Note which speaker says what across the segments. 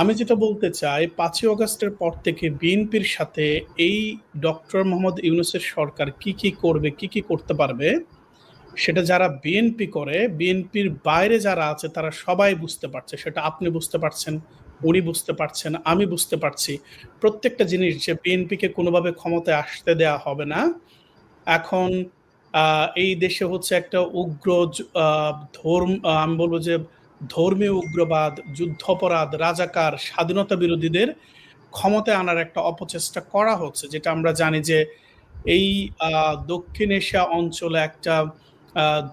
Speaker 1: আমি যেটা বলতে চাই পাঁচই অগাস্টের পর থেকে বিএনপির সাথে এই ডক্টর মোহাম্মদ ইউনুসের সরকার কি, কি করবে, কি, কি করতে পারবে, সেটা যারা বিএনপি করে, বিএনপির বাইরে যারা আছে তারা সবাই বুঝতে পারছে। সেটা আপনি বুঝতে পারছেন, উনি বুঝতে পারছেন, আমি বুঝতে পারছি। প্রত্যেকটা জিনিস যে বিএনপিকে কোনোভাবে ক্ষমতায় আসতে দেয়া হবে না। এখন এই দেশে হচ্ছে একটা উগ্র ধর্ম আমি বলব যে ধর্মীয় উগ্রবাদ, যুদ্ধাপরাধ, রাজাকার, স্বাধীনতা বিরোধীদের ক্ষমতায় আনার একটা অপচেষ্টা করা হচ্ছে। যেটা আমরা জানি যে এই দক্ষিণ এশিয়া অঞ্চলে একটা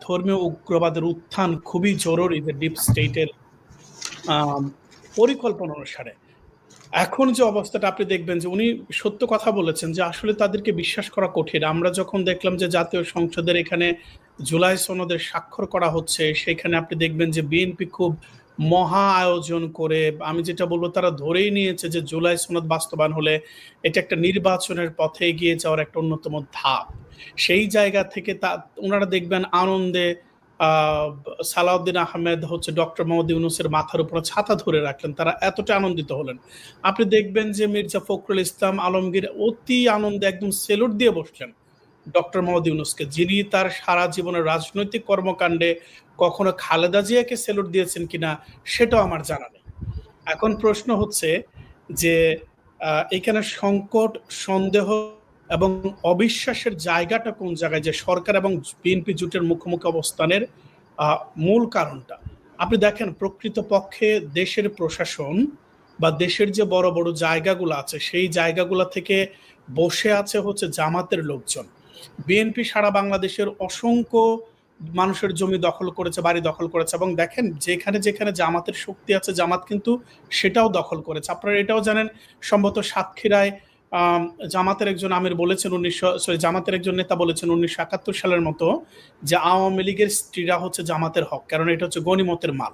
Speaker 1: ধর্মীয় উগ্রবাদের উত্থান খুবই জরুরি যে ডিপ স্টেটের পরিকল্পনা অনুসারে। এখন যে অবস্থাটা আপনি দেখবেন যে উনি সত্য কথা বলেছেন যে আসলে তাদেরকে বিশ্বাস করা কঠিন। আমরা যখন দেখলাম যে জাতীয় সংসদের এখানে জুলাই সনদের স্বাক্ষর করা হচ্ছে, সেখানে আপনি দেখবেন যে বিএনপি খুব মহা আয়োজন করে আমি যেটা বলব তারা ধরেই নিয়েছে যে জুলাই সনদ বাস্তবায়ন হলে এটা একটা নির্বাচনের পথে এগিয়ে যাওয়ার একটা অন্যতম ধাপ। সেই জায়গা থেকে তা ওনারা দেখবেন আনন্দে সালাউদ্দিন আহমেদ হচ্ছে ডক্টর মোহাম্মদ ইউনুসের মাথার উপরে ছাতা ধরে রাখলেন। তারা এতটা আনন্দিত হলেন। আপনি দেখবেন যে মির্জা ফখরুল ইসলাম আলমগীর অতি আনন্দে একদম সেলুট দিয়ে বসলেন ডক্টর মোহাম্মদ ইউনুসকে। যিনি তার সারা জীবনের রাজনৈতিক কর্মকাণ্ডে কখনো খালেদা জিয়াকে সেলুট দিয়েছেন কিনা সেটাও আমার জানা নেই। এখন প্রশ্ন হচ্ছে যে এখানে সংকট, সন্দেহ এবং অবিশ্বাসের জায়গাটা কোন জায়গায় যে সরকার এবং বিএনপি জোটের মুখোমুখি অবস্থানের মূল কারণটা। আপনি দেখেন প্রকৃতপক্ষে দেশের প্রশাসন বা দেশের যে বড়, বড় জায়গাগুলো আছে সেই জায়গাগুলো থেকে বসে আছে হচ্ছে জামাতের লোকজন। বিএনপি সারা বাংলাদেশের অসংখ্য মানুষের জমি দখল করেছে, বাড়ি দখল করেছে এবং দেখেন যেখানে, যেখানে জামাতের শক্তি আছে জামাত কিন্তু সেটাও দখল করেছে। আপনারা এটাও জানেন সম্ভবত সাতক্ষীরায় জামাতের একজন আমির বলেছেন ১৯০০ সরি জামাতের একজন নেতা বলেছেন ১৯৭১ সালের মতো যে আওয়ামী লীগের স্ত্রীরা হচ্ছে জামাতের হক। কারণ এটা হচ্ছে গনিমতের মাল।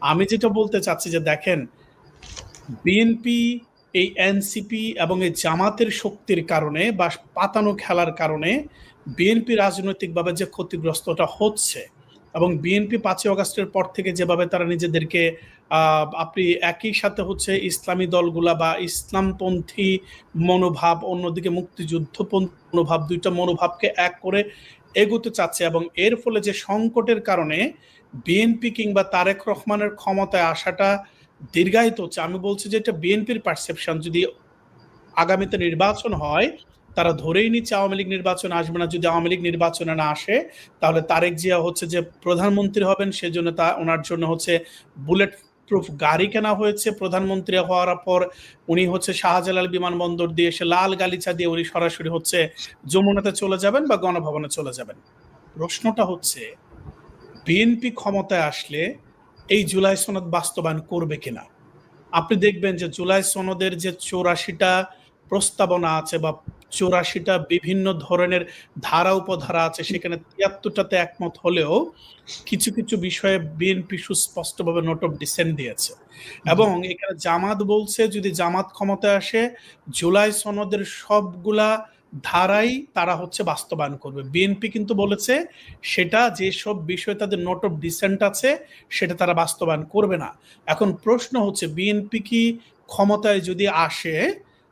Speaker 1: আমি যেটা বলতে চাচ্ছি যে দেখেন বিএনপি এই এনসিপি এবং এই জামাতের শক্তির কারণে বা পাতানো খেলার কারণে বিএনপি রাজনৈতিকভাবে যে ক্ষতিগ্রস্তটা হচ্ছে এবং বিএনপি পাঁচই অগাস্টের পর থেকে যেভাবে তারা নিজেদেরকে আপনি একই সাথে হচ্ছে ইসলামী দলগুলা বা ইসলামপন্থী মনোভাব, অন্যদিকে মুক্তিযুদ্ধপন্থী মনোভাব দুইটা মনোভাবকে এক করে এগোতে চাচ্ছে এবং এর ফলে যে সংকটের কারণে বিএনপি কিংবা তারেক রহমানের ক্ষমতায় আসাটা দীর্ঘায়িত হচ্ছে। আমি বলছি যে এটা বিএনপির পারসেপশন যদি আগামীতে নির্বাচন হয়, তারা ধরেই নিচ্ছে আওয়ামী লীগ নির্বাচন আসবে না। যদি আওয়ামী লীগ নির্বাচনে না আসে, তাহলে তারেক জিয়া হচ্ছে যে প্রধানমন্ত্রী হবেন সেজন্য তা ওনার জন্য হচ্ছে বুলেট প্রুফ গাড়ি কেনা হয়েছে। প্রধানমন্ত্রী হওয়ার পর উনি হচ্ছে শাহজালাল বিমানবন্দর দিয়ে এসে লাল গালিচা দিয়ে উনি সরাসরি হচ্ছে যমুনাতে চলে যাবেন বা গণভবনে চলে যাবেন। প্রশ্নটা হচ্ছে বিএনপি ক্ষমতায় আসলে এই জুলাই সনদ বাস্তবায়ন করবে কিনা? আপনি দেখবেন যে জুলাই সনদের যে ৮৪ টা প্রস্তাবনা আছে বা ৮৪ টা বিভিন্ন ধরনের ধারা উপধারা আছে সেখানে তিয়াত্তরটাতে একমত হলেও কিছু, কিছু বিষয়ে বিএনপি সুস্পষ্টভাবে নোট অফ ডিসেন্ট দিয়েছে। এবং এখানে জামাত বলছে যদি জামাত ক্ষমতায় আসে জুলাই সনদের সবগুলা ধারাই তারা হচ্ছে বাস্তবায়ন করবে। বিএনপি কিন্তু বলেছে সেটা যেসব বিষয়ে তাদের নোট অফ ডিসেন্ট আছে সেটা তারা বাস্তবায়ন করবে না। এখন প্রশ্ন হচ্ছে বিএনপি কি ক্ষমতায় যদি আসে,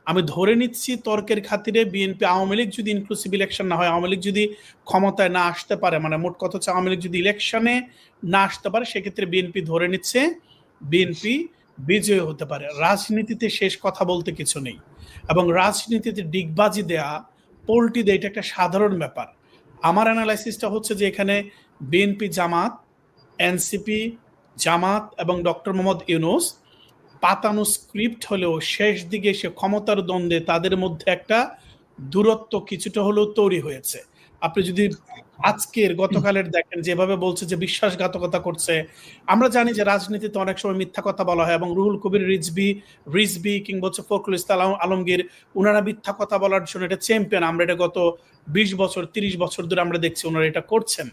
Speaker 1: আমি ধরে নিচ্ছি তর্কের খাতিরে বিএনপি আওয়ামী লীগ যদি ইনক্লুসিভ ইলেকশন না হয়, আওয়ামী লীগ যদি ক্ষমতায় না আসতে পারে মানে মোট কথা হচ্ছে আওয়ামী লীগ যদি ইলেকশনে না আসতে পারে সেক্ষেত্রে বিএনপি ধরে নিচ্ছে বিএনপি বিজয়ী হতে পারে। রাজনীতিতে শেষ কথা বলতে কিছু নেই। এবং রাজনীতিতে ডিগবাজি দেয়া, পল্টি দেয়া এটা একটা সাধারণ ব্যাপার। আমার অ্যানালাইসিসটা হচ্ছে যে এখানে বিএনপি, জামাত, এনসিপি, জামাত এবং ডক্টর মোহাম্মদ ইউনুস পাতানো স্ক্রিপ্ট হলেও শেষ দিকে এসে ক্ষমতার দ্বন্দ্বে তাদের মধ্যে একটা দূরত্ব কিছুটা হলেও তৈরি হয়েছে। আপনি যদি আজকের গতকালের দেখেন যেভাবে বলছে যে বিশ্বাসঘাতকতা করছে। আমরা জানি যে রাজনীতিতে অনেক সময় মিথ্যা কথা বলা হয় এবং রুহুল কবির রিজভী, রিজবি কিংবা হচ্ছে ফখরুল ইসলাম আলমগীর উনারা মিথ্যা কথা বলার জন্য এটা চ্যাম্পিয়ন। আমরা এটা গত ২০ বছর ৩০ বছর ধরে আমরা দেখছি ওনারা এটা করছেন।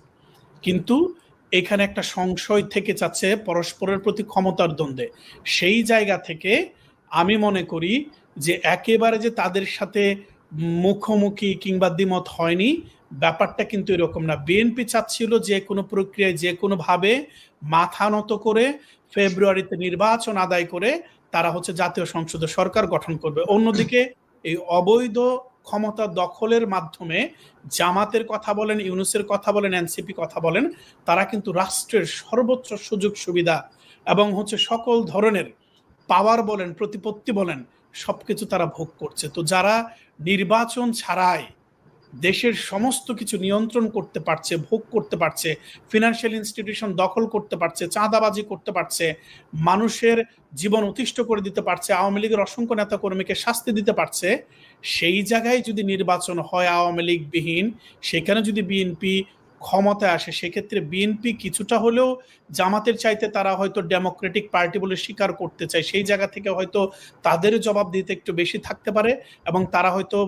Speaker 1: কিন্তু এখানে একটা সংশয় থেকে যাচ্ছে পরস্পরের প্রতি ক্ষমতার দ্বন্দ্বে। সেই জায়গা থেকে আমি মনে করি যে একেবারে যে তাদের সাথে মুখোমুখি কিংবা দ্বিমত হয়নি, ব্যাপারটা কিন্তু এরকম না। বিএনপি চাচ্ছিল যে কোনো প্রক্রিয়ায় যেকোনোভাবে মাথা নত করে ফেব্রুয়ারিতে নির্বাচন আদায় করে তারা হচ্ছে জাতীয় সংসদে সরকার গঠন করবে অন্যদিকে এই অবৈধ ক্ষমতা দখলের মাধ্যমে জামাতের কথা বলেন, ইউনুসের কথা বলেন, এনসিপি কথা বলেন, তারা কিন্তু রাষ্ট্রের সর্বোচ্চ সুযোগ সুবিধা এবং হচ্ছে সকল ধরনের পাওয়ার বলেন, প্রতিপত্তি বলেন, সবকিছু তারা ভোগ করছে। তো যারা নির্বাচন ছাড়াই দেশের সমস্ত কিছু নিয়ন্ত্রণ করতে পারছে, ভোগ করতে পারছে ফিনান্সিয়াল ইনস্টিটিউশন দখল করতে পারছে, চাঁদাবাজি করতে পারছে, মানুষের জীবন অতিষ্ঠ করে দিতে পারছে, আওয়ামী লীগের অসংখ্য নেতা কর্মীকে শাস্তি দিতে পারছে, সেই জায়গায় যদি নির্বাচন হয় আওয়ামী লীগ বিহীন সেখানে যদি বিএনপি ক্ষমতায় আসে, সেক্ষেত্রে বিএনপি কিছুটা হলেও জামাতের চাইতে তারা হয়তো ডেমোক্রেটিক পার্টি বলে স্বীকার করতে চায়, সেই জায়গা থেকে হয়তো তাদের জবাব দিতে একটু বেশি থাকতে পারে এবং তারা হয়তো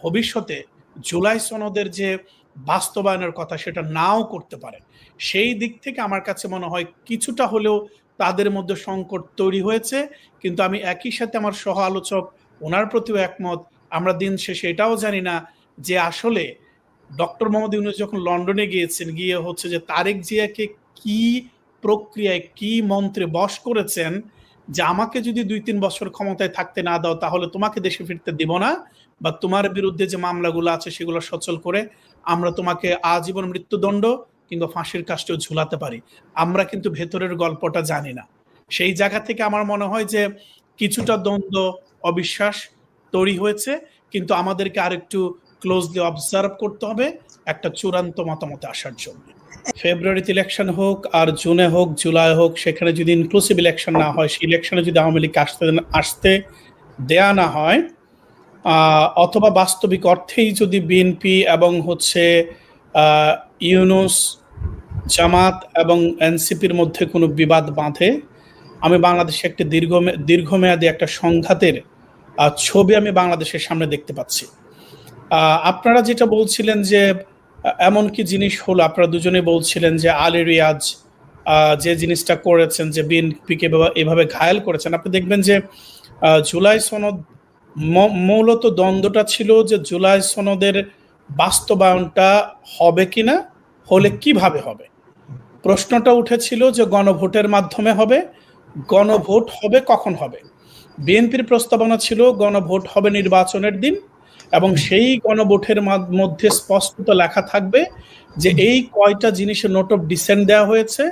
Speaker 1: ভবিষ্যতে জুলাই সনদের যে বাস্তবায়নের কথা সেটা নাও করতে পারে সেই দিক থেকে আমার কাছে মনে হয় কিছুটা হলেও তাদের মধ্যে সংকট তৈরি হয়েছে। কিন্তু আমি একই সাথে আমার সহ আলোচক ওনার প্রতিও একমত। আমরা দিন শেষে এটাও জানি না যে আসলে ডক্টর মোহাম্মদ ইউনুস যখন লন্ডনে গিয়েছেন, গিয়ে হচ্ছে যে তারেক জিয়াকে কি প্রক্রিয়ায়, কি মন্ত্রে বশ করেছেন যে আমাকে যদি দুই তিন বছর ক্ষমতায় থাকতে না দাও, তাহলে তোমাকে দেশে ফিরতে দিব না। বা তোমার বিরুদ্ধে যে মামলাগুলো আছে, সেগুলো সচল করে আমরা তোমাকে আজীবন মৃত্যুদণ্ড কিংবা ফাঁসির কাজটাও ঝুলাতে পারি। আমরা কিন্তু ভেতরের গল্পটা জানি না। সেই জায়গা থেকে আমার মনে হয় যে কিছুটা দ্বন্দ্ব, অবিশ্বাস তৈরি হয়েছে। কিন্তু আমাদেরকে আরেকটু ক্লোজলি অবজার্ভ করতে হবে, একটা চূড়ান্ত মতামতে আসার জন্য। ফেব্রুয়ারিতে ইলেকশন হোক আর জুনে হোক, জুলাই হোক, সেখানে যদি ইনক্লুসিভ ইলেকশন না হয়, সেই ইলেকশনে যদি আওয়ামী লীগ আসতে আসতে দেয়া না হয় অথবা বাস্তবিক অর্থেই যদি বিএনপি এবং হচ্ছে ইউনুস, জামাত এবং এনসিপির মধ্যে কোনো বিবাদ বাঁধে, আমি বাংলাদেশে একটি দীর্ঘ দীর্ঘমেয়াদী একটা সংঘাতের ছবি আমি বাংলাদেশের সামনে দেখতে পাচ্ছি। আপনারা যেটা বলছিলেন যে এমন কি জিনিস হলো? আপনারা দুজনে বলছিলেন যে আলী রিয়াজ যে জিনিসটা করেছেন, যে বিএনপিকে এভাবে ঘায়াল করেছেন। আপনি দেখবেন যে জুলাই সনদ মূলত দ্বন্দ্বটা ছিল যে জুলাই সনদের বাস্তবায়নটা হবে কি না হলে কীভাবে হবে? প্রশ্নটা উঠেছিল যে গণভোটের মাধ্যমে হবে, গণভোট হবে কখন হবে? বিএনপির প্রস্তাবনা ছিল গণভোট হবে নির্বাচনের দিন এবং সেই গণভোটের মধ্যে স্পষ্টত লেখা থাকবে যে এই কয়টা জিনিসের নোট অফ ডিসেন্ট দেওয়া হয়েছে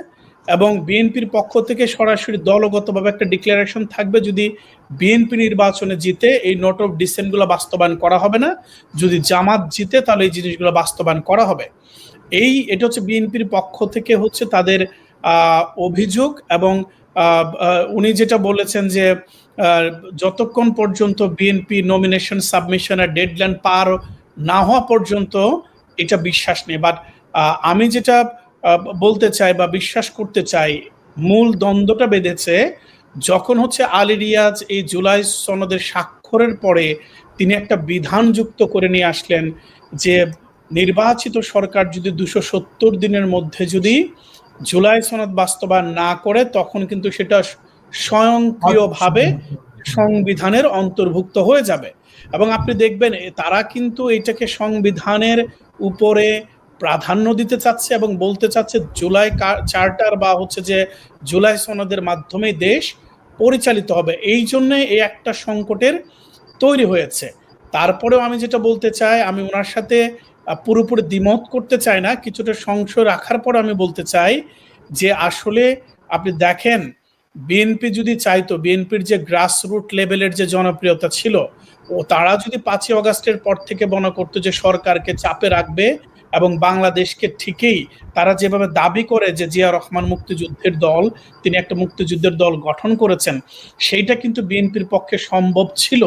Speaker 1: এবং বিএনপির পক্ষ থেকে সরাসরি দলগতভাবে একটা ডিক্লারেশন থাকবে যদি বিএনপি নির্বাচনে জিতে এই নোট অফ ডিসেন্টগুলো বাস্তবায়ন করা হবে না, যদি জামাত জিতে তাহলে এই জিনিসগুলো বাস্তবায়ন করা হবে। এই, এটা হচ্ছে বিএনপির পক্ষ থেকে হচ্ছে তাদের অভিযোগ এবং উনি যেটা বলেছেন যে যতক্ষণ পর্যন্ত বিএনপি নমিনেশন সাবমিশনের ডেডলাইন পার না হওয়া পর্যন্ত এটা বিশ্বাস নেই। বাট আমি যেটা বলতে চাই বা বিশ্বাস করতে চাই, মূল দ্বন্দ্বটা বেঁধেছে যখন হচ্ছে আলী রিয়াজ এই জুলাই সনদের স্বাক্ষরের পরে তিনি একটা বিধান যুক্ত করে নিয়ে আসলেন যে, নির্বাচিত সরকার যদি দুশো সত্তর দিনের মধ্যে যদি জুলাই সনদ বাস্তবায়ন না করে তখন কিন্তু সেটা স্বয়ংক্রিয়ভাবে সংবিধানের অন্তর্ভুক্ত হয়ে যাবে। এবং আপনি দেখবেন তারা কিন্তু এটাকে সংবিধানের উপরে প্রাধান্য দিতে চাচ্ছে এবং বলতে চাচ্ছে জুলাই চার্টার বা হচ্ছে যে জুলাই সনদের মাধ্যমে দেশ পরিচালিত হবে। এই জন্য এই একটা সংকটের তৈরি হয়েছে। তারপরেও আমি যেটা বলতে চাই, আমি ওনার সাথে পুরোপুরি দ্বিমত করতে চাই না। কিছুটা সংশয় রাখার পর আমি বলতে চাই যে আসলে আপনি দেখেন, বিএনপি যদি চাইতো, বিএনপির যে গ্রাসরুট লেভেলের যে জনপ্রিয়তা ছিল, ও তারা যদি পাঁচই অগাস্টের পর থেকে মনে করতো যে সরকারকে চাপে রাখবে এবং বাংলাদেশকে ঠিকই তারা যেভাবে দাবি করে যে জিয়া রহমান মুক্তিযুদ্ধের দল, তিনি একটা মুক্তিযুদ্ধের দল গঠন করেছেন, সেইটা কিন্তু বিএনপির পক্ষে সম্ভব ছিল।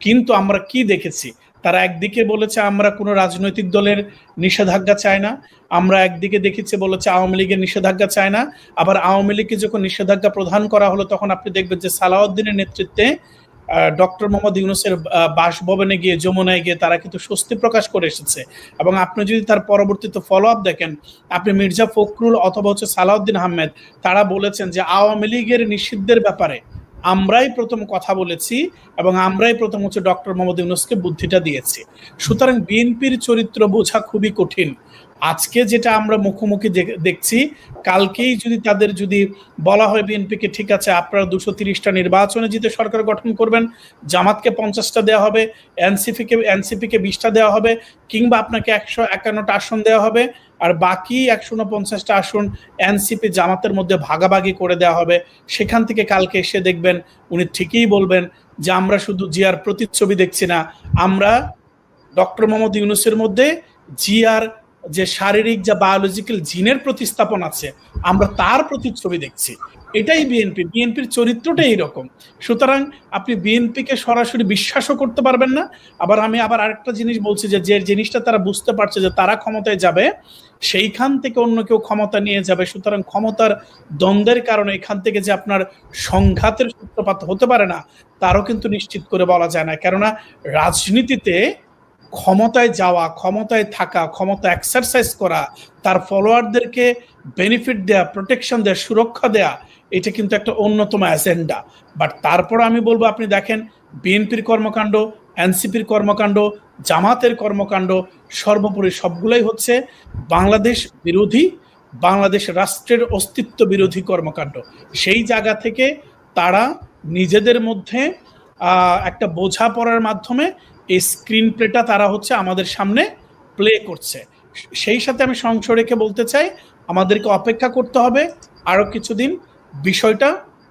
Speaker 1: কিন্তু আমরা কি দেখেছি? তারা একদিকে বলেছে আমরা কোনো রাজনৈতিক দলের নিষেধাজ্ঞা চাই না, আমরা একদিকে দেখেছি বলেছে আওয়ামী লীগের নিষেধাজ্ঞা চায় না, আবার আওয়ামী লীগকে যখন নিষেধাজ্ঞা প্রদান করা হলো তখন আপনি দেখবেন যে সালাউদ্দিনের নেতৃত্বে ডক্টর মোহাম্মদ ইউনুসের বাসভবনে গিয়ে, যমুনায় গিয়ে তারা কিন্তু স্বস্তি প্রকাশ করে এসেছে। এবং আপনি যদি তার পরবর্তীতে ফলো আপ দেখেন, আপনি মির্জা ফখরুল অথবা হচ্ছে সালাউদ্দিন আহমেদ, তারা বলেছেন যে আওয়ামী লীগের নিষিদ্ধের ব্যাপারে আমরাই প্রথম কথা বলেছি এবং আমরাই প্রথম হচ্ছে ডক্টর মোহাম্মদ ইউনুসকে বুদ্ধিটা দিয়েছি। সুতরাং বিএনপির চরিত্র বোঝা খুবই কঠিন। আজকে যেটা আমরা মুখোমুখি দেখছি, কালকেই যদি তাদের যদি বলা হয় বিএনপিকে, ঠিক আছে, আপনারা দুশো তিরিশটা নির্বাচনে জিতে সরকার গঠন করবেন, জামাতকে পঞ্চাশটা দেওয়া হবে, এনসিপিকে এনসিপিকে বিশটা দেওয়া হবে, কিংবা আপনাকে একশো একান্নটা আসন দেওয়া হবে আর বাকি একশো উনপঞ্চাশটা আসন এনসিপি জামাতের মধ্যে ভাগাভাগি করে দেওয়া হবে। সেখান থেকে কালকে এসে দেখবেন উনি ঠিকই বলবেন যে আমরা শুধু জিয়ার প্রতিচ্ছবি দেখছি না, আমরা ডক্টর মোহাম্মদ ইউনুসের মধ্যে জিয়ার যে শারীরিক, যা বায়োলজিক্যাল জিনের প্রতিস্থাপন আছে, আমরা তার প্রতিচ্ছবি দেখছি। এটাই বিএনপি বিএনপির চরিত্রটা এইরকম। সুতরাং আপনি বিএনপিকে সরাসরি বিশ্বাসও করতে পারবেন না। আবার আমি আবার আরেকটা জিনিস বলছি যে যে জিনিসটা তারা বুঝতে পারছে যে তারা ক্ষমতায় যাবে, সেইখান থেকে অন্য কেউ ক্ষমতা নিয়ে যাবে। সুতরাং ক্ষমতার দ্বন্দ্বের কারণে এখান থেকে যে আপনার সংঘাতের সূত্রপাত হতে পারে না, তারও কিন্তু নিশ্চিত করে বলা যায় না। কেননা রাজনীতিতে ক্ষমতায় যাওয়া, ক্ষমতায় থাকা, ক্ষমতা এক্সারসাইজ করা, তার ফলোয়ারদেরকে বেনিফিট দেয়া প্রোটেকশন দেয়া, সুরক্ষা দেয়া, এটা কিন্তু একটা অন্যতম অ্যাজেন্ডা বাট তারপর আমি বলব, আপনি দেখেন বিএনপির কর্মকাণ্ড এনসিপির কর্মকাণ্ড, জামাতের কর্মকাণ্ড, সর্বোপরি সবগুলাই হচ্ছে বাংলাদেশ বিরোধী, বাংলাদেশ রাষ্ট্রের অস্তিত্ব বিরোধী কর্মকাণ্ড। সেই জায়গা থেকে তারা নিজেদের মধ্যে একটা বোঝাপড়ার মাধ্যমে এই স্ক্রিন প্লেটা তারা হচ্ছে আমাদের সামনে প্লে করছে। সেই সাথে আমি সংশয় রেখে বলতে চাই, আমাদেরকে অপেক্ষা করতে হবে আরও কিছুদিন বিষয়টা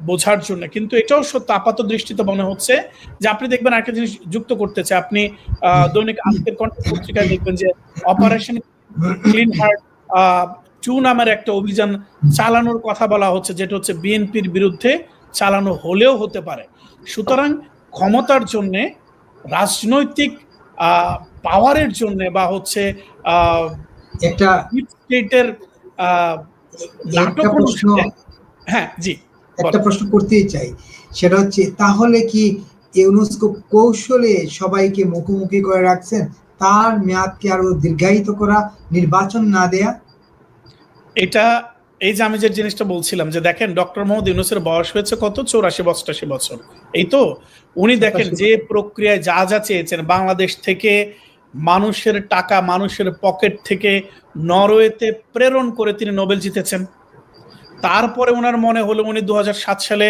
Speaker 1: বোঝার জন্য। কিন্তু এটাও সত্য, আপাত দৃষ্টিতে মনে হচ্ছে যে আপনি দেখবেন আরেকটা জিনিস যুক্ত করতে চাই। আপনি দৈনিক আজকের কণ্ঠ পত্রিকায় দেখবেন যে অপারেশন ক্লিন হার্ট টু নামের একটা অভিযান চালানোর কথা বলা হচ্ছে, যেটা হচ্ছে বিএনপির বিরুদ্ধে চালানো হলেও হতে পারে। সুতরাং ক্ষমতার জন্যে রাজনৈতিক পাওয়ারের জন্য বা হচ্ছে
Speaker 2: একটা
Speaker 1: স্টেটের হ্যাঁ জি
Speaker 2: একটা প্রশ্ন করতেই চাই। সেটা হচ্ছে তাহলে কি ইউনেস্কো কৌশলে সবাইকে মুখোমুখি করে রাখছেন? তার মেয়াদকে আরও দীর্ঘায়িত করা নির্বাচন না দেয়া?
Speaker 1: এটা এই যে আমি যে জিনিসটা বলছিলাম যে দেখেন ডক্টর মোহাম্মদ ইউনুসের বয়স হয়েছে কত? চৌরাশি পঁচাশি বছর। এই তো? উনি দেখেন যে প্রক্রিয়ায় যা যা চেয়েছেন বাংলাদেশ থেকে মানুষের টাকা মানুষের পকেট থেকে নরওয়েতে প্রেরণ করে তিনি নোবেল জিতেছেন। তারপরে ওনার মনে হলো উনি দু হাজার সাত সালে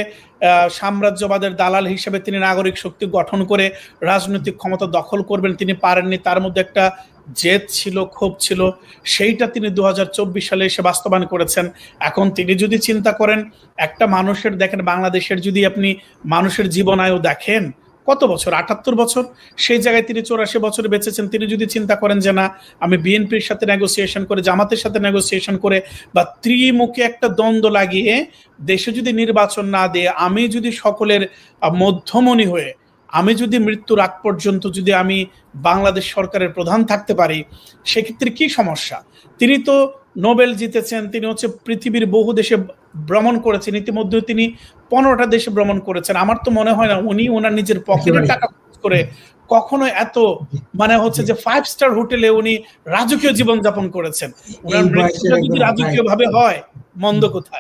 Speaker 1: সাম্রাজ্যবাদের দালাল হিসেবে তিনি নাগরিক শক্তি গঠন করে রাজনৈতিক ক্ষমতা দখল করবেন। তিনি পারেননি তার মধ্যে একটা জেদ ছিল, ক্ষোভ ছিল, সেইটা তিনি দু হাজার চব্বিশ সালে এসে বাস্তবায়ন করেছেন। এখন তিনি যদি চিন্তা করেন, একটা মানুষের, দেখেন বাংলাদেশের যদি আপনি মানুষের জীবনায়ু দেখেন, কত বছর? আটাত্তর বছর? সেই জায়গায় তিনি চৌরাশি বছর বেঁচেছেন। তিনি যদি চিন্তা করেন যে না, আমি বিএনপির সাথে নেগোসিয়েশন করে, জামাতের সাথে নেগোসিয়েশন করে, বা ত্রিমুখী একটা দ্বন্দ্ব লাগিয়ে দেশে যদি নির্বাচন না দিয়ে, আমি যদি সকলের মধ্যমণি হয়ে আমি যদি মৃত্যুর আগ পর্যন্ত যদি আমি বাংলাদেশ সরকারের প্রধান থাকতে পারি সেক্ষেত্রে কি সমস্যা? তিনি তো নোবেল জিতেছেন তিনি হচ্ছে পৃথিবীর বহু দেশে ভ্রমণ করেছেন ইতিমধ্যে তিনি পনেরোটা দেশে ভ্রমণ করেছেন। আমার তো মনে হয় না উনি ওনার নিজের পকেটের টাকা খরচ করে কখনো এত মানে হচ্ছে যে ফাইভ স্টার হোটেলে উনি রাজকীয় জীবন যাপন করেছেন ওনার যদি রাজকীয় ভাবে হয় মন্দ কোথায়?